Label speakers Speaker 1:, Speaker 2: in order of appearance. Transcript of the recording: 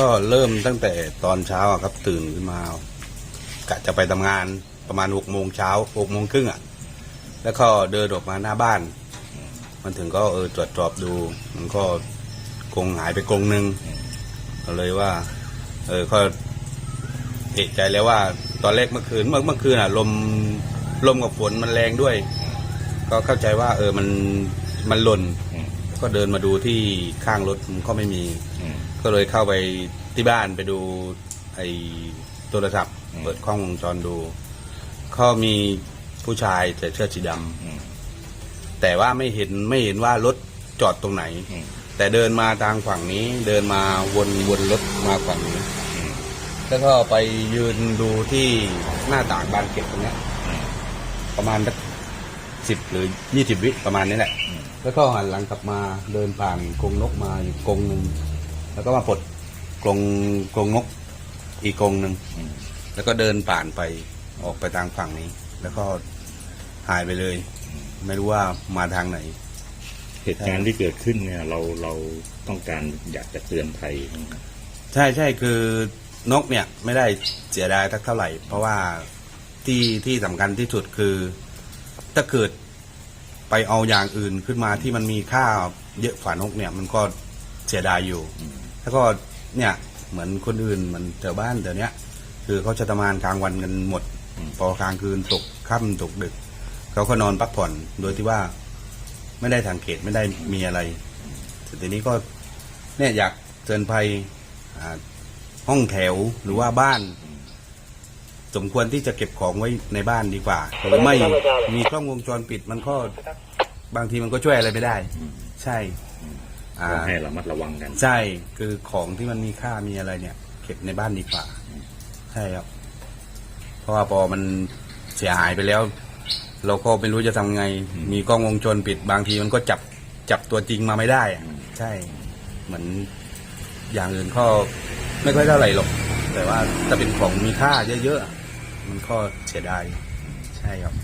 Speaker 1: ก็เริ่มตั้งแต่ตอนเช้าอะครับตื่นขึ้นมากะจะไปทำงานประมาณหกโมงเช้าหกโมงครึ่งอะ แล้วก็เดินออกมาหน้าบ้าน มันถึงก็เออตรวจสอบดู มันก็คงหายไปกรงหนึ่งก็เลยว่า เออก็เอกใจแล้วว่า ตอนแรกเมื่อคืนเมื่อเมื่อคืนอะ ลมลมกับฝนมันแรงด้วย ก็เข้าใจว่า เออมันมันหล่น
Speaker 2: อืม
Speaker 1: ก็เดินมาดูที่ข้างรถมันก็ไม่มี
Speaker 2: อืม
Speaker 1: ก็เลยเข้าไปที่บ้านไปดูไอ้โทรศัพท์
Speaker 2: อืม
Speaker 1: เปิดกล้องวงจรดูก็มีผู้ชายใส่เสื้อสีดำ
Speaker 2: อืม
Speaker 1: แต่ว่าไม่เห็นไม่เห็นว่ารถจอดตรงไหน
Speaker 2: อืม
Speaker 1: แต่เดินมาทางฝั่งนี้ เดินมาวนวนรถมาฝั่งนี้
Speaker 2: อืม
Speaker 1: แล้วก็ไปยืนดูที่หน้าต่างบานเก็บตรงเนี้ย
Speaker 2: อืม
Speaker 1: ประมาณสักสิบหรือยี่สิบวิประมาณนี้แหละ
Speaker 2: อืม
Speaker 1: แล้วก็หันหลังกลับมาเดินผ่านกรงนกมาอยู่กรงหนึ่งแล้วก็มาปลดกรงกรงนกอีกกรงหนึ่ง
Speaker 2: อืม
Speaker 1: แล้วก็เดินผ่านไปออกไปทางฝั่งนี้ แล้วก็หายไปเลย ไม่รู้ว่ามาทางไหน
Speaker 2: เหตุการณ์ที่เกิดขึ้นเนี่ย เราเราต้องการอยากจะเตือนภัยนะครับ
Speaker 1: ใช่ใช่คือนกเนี่ยไม่ได้เสียดายสักเท่าไหร่ เพราะว่าที่ที่สำคัญที่สุดคือถ้าเกิด ไปเอาอย่างอื่นขึ้นมาที่มันมีค่าเยอะฝ่านกเนี่ยมันก็เสียดายอยู่
Speaker 2: อืม
Speaker 1: แล้วก็เนี่ยเหมือนคนอื่นเหมันแถวบ้านแถวเนี้ย คือเขาจะทำงานกลางวันกันหมด
Speaker 2: อืม
Speaker 1: พอกลางคืนตกค่ำตกดึก เขาก็นอนพักผ่อนโดยที่ว่าไม่ได้สังเกตไม่ได้มีอะไรแต่ทีนี้ก็เนี่ยอยากเตือนภัยอ่าห้องแถวหรือว่าบ้าน สมควรที่จะเก็บของไว้ในบ้านดีกว่า หรือไม่มีกล้องวงจรปิดมันก็บางทีมันก็ช่วยอะไรไม่ได้
Speaker 2: อืม
Speaker 1: ใช่อ่า
Speaker 2: ก็ให้ระมัดระวังกัน
Speaker 1: ใช่คือของที่มันมีค่ามีอะไรเนี่ย เก็บในบ้านดีกว่า ใช่ครับ เพราะว่าพอมันเสียหายไปแล้ว เราก็ไม่รู้จะทำไง
Speaker 2: อืม
Speaker 1: มีกล้องวงจรปิด บางทีมันก็จับจับตัวจริงมาไม่ได้อะ
Speaker 2: อืม
Speaker 1: ใช่ เหมือนอย่างอื่นก็ไม่ค่อยเท่าไหร่หรอกแต่ว่าถ้าเป็นของมีค่าเยอะๆอะ มันก็เสียดายใช่ครับ